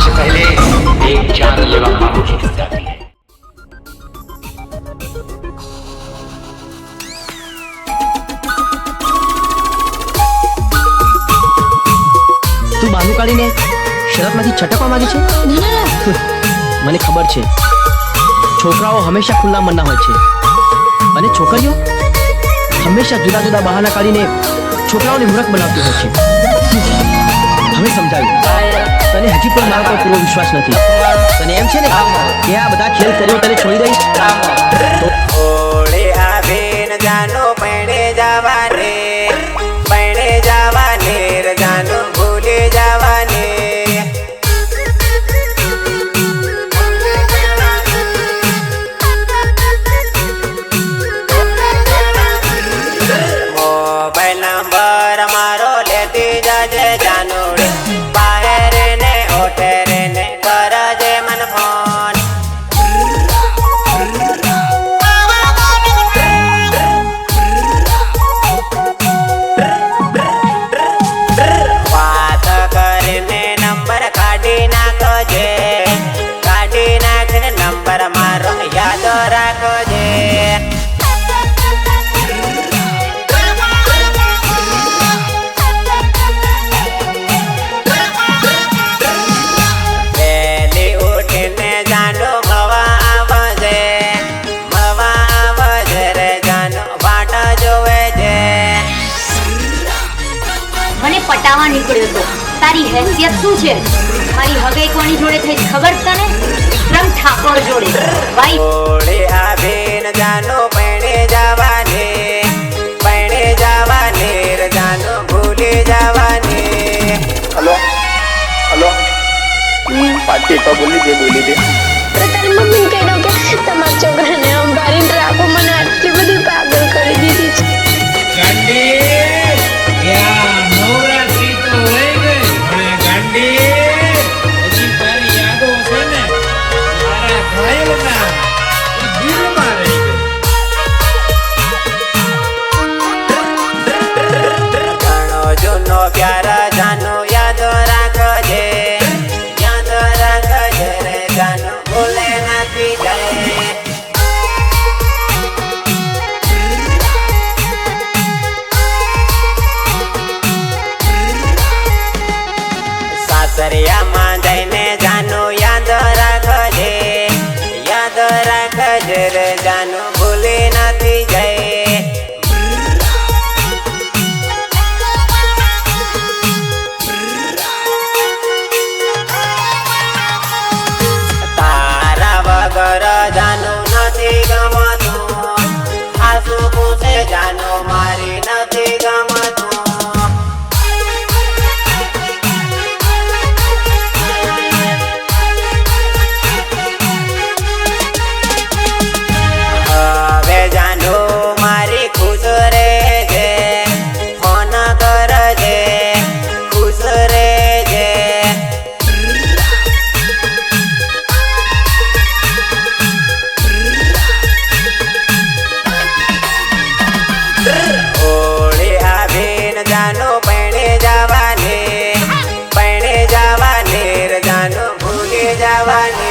से पहले एक जान लेवा बाबू की हत्या की है તું બહાનું કાઢીને શરતમાંથી છટકવા માંગી છે મને ખબર છે છોકરાઓ હંમેશા ખુલ્લા મનના હોય છે અને છોકરીઓ હંમેશા જુદા જુદા બહાના કાઢીને છોકરાઓને મૂર્ખ બનાવતી હોય છે હવે સમજાવ્યું. તને હજી પણ મારા પર પૂરો વિશ્વાસ નથી. તને એમ છે ને, કે આ બધા ખેલ કર્યો, તને છોડી દઈશ. આવે જાનો મને નીકળ્યો હતો તારી હેસિયત શું છે? મારી હવે કોની જોડે થઈ ખબર તને? વિક્રમ ઠાકોર જોડે. ભાઈ. ઓળે આવીને જાનો પૈણે જવાને. પૈણે જવાને રે જાનો ભૂલી જવાને. હલો? હલો? પાછી તો બોલી દે બોલી દે. તારી મમ્મીને સાસરિયામાં જઈને જાનું યાદ રાખજે યાદ રાખજે રે જાનો જવાની